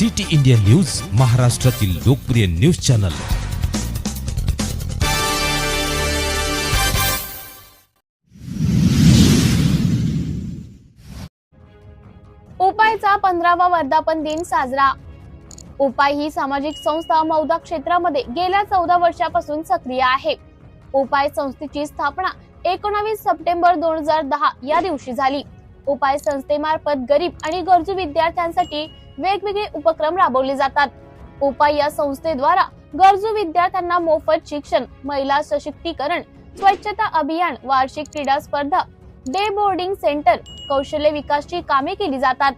City India news महाराष्ट्रातील लोकप्रिय news channel. उपायचा पंधरावा वर्धापन दिन साजरा. उपाय ही सामाजिक संस्था मौदा क्षेत्रामध्ये गेल्या चौदा वर्षापासून सक्रिय आहे. उपाय संस्थेची स्थापना एकोणावीस सप्टेंबर दोन हजार दहा या दिवशी झाली. उपाय संस्थेमार्फत गरीब आणि गरजू विद्यार्थ्यांसाठी वेगवेगळे उपक्रम राबवले जातात. उपाय या संस्थेद्वारा गरजू विद्यार्थ्यांना मोफत शिक्षण महिला सशक्तीकरण स्वच्छता अभियान वार्षिक क्रीडा स्पर्धा डे बोर्डिंग सेंटर कौशल्य विकासची कामे केली जातात.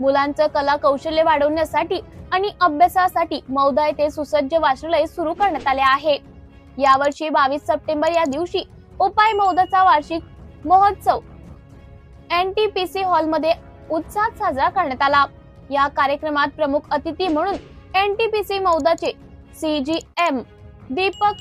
मुलांचं कला कौशल्य वाढवण्यासाठी आणि अभ्यासासाठी मौदा येथे सुसज्ज वाचनालय सुरू करण्यात आले आहे. यावर्षी बावीस सप्टेंबर या दिवशी उपाय मौदाचा वार्षिक महोत्सव एन टी पी सी हॉलमध्ये उत्साहात साजरा करण्यात आला. या कार्यक्रमात प्रमुख अतिथी म्हणून एनटीपीसी मौदाचे सीजीएम दीपक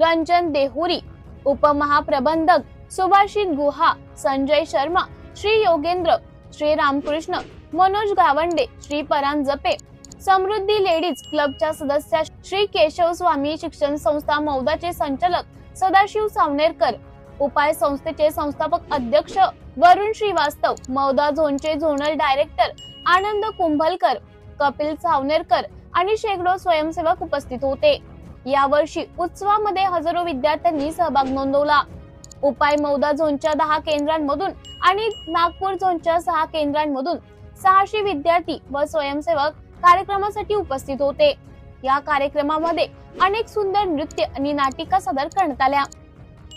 रंजन देहुरी उपमहाप्रबंधक सुभाषित गुहा संजय शर्मा श्री योगेंद्र श्री रामकृष्ण मनोज गावंडे श्री परांजपे समृद्धी लेडीज क्लबच्या सदस्या श्री केशव स्वामी शिक्षण संस्था मौदाचे संचालक सदाशिव सावनेरकर उपाय संस्थेचे संस्थापक अध्यक्ष वरुण श्रीवास्तव मौदा झोनचे झोनल डायरेक्टर आनंद कुंभलकर कपिल सावनेरकर आणि शेकडो स्वयंसेवक उपस्थित होते. यावर्षी उत्सवामध्ये हजारो विद्यार्थ्यांनी सहभाग नोंदवला. उपाय मौदा झोनच्या दहा केंद्रांमधून आणि नागपूर झोनच्या सहा केंद्रांमधून सहाशे विद्यार्थी व स्वयंसेवक कार्यक्रमासाठी उपस्थित होते. या कार्यक्रमामध्ये अनेक सुंदर नृत्य आणि नाटिका सादर करण्यात आल्या.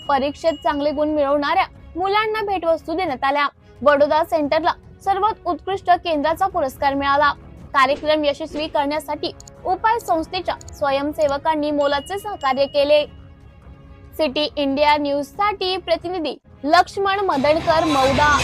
परीक्षेत चांगले गुण मिळवणाऱ्या मुलांना भेटवस्तू देण्यात आल्या. बडोदा सेंटरला सर्वात उत्कृष्ट केंद्राचा पुरस्कार मिळाला. कार्यक्रम यशस्वी करण्यासाठी उपाय संस्थेच्या स्वयंसेवकांनी मोलाचे सहकार्य केले. सिटी इंडिया न्यूजसाठी प्रतिनिधी लक्ष्मण मदनकर मौदा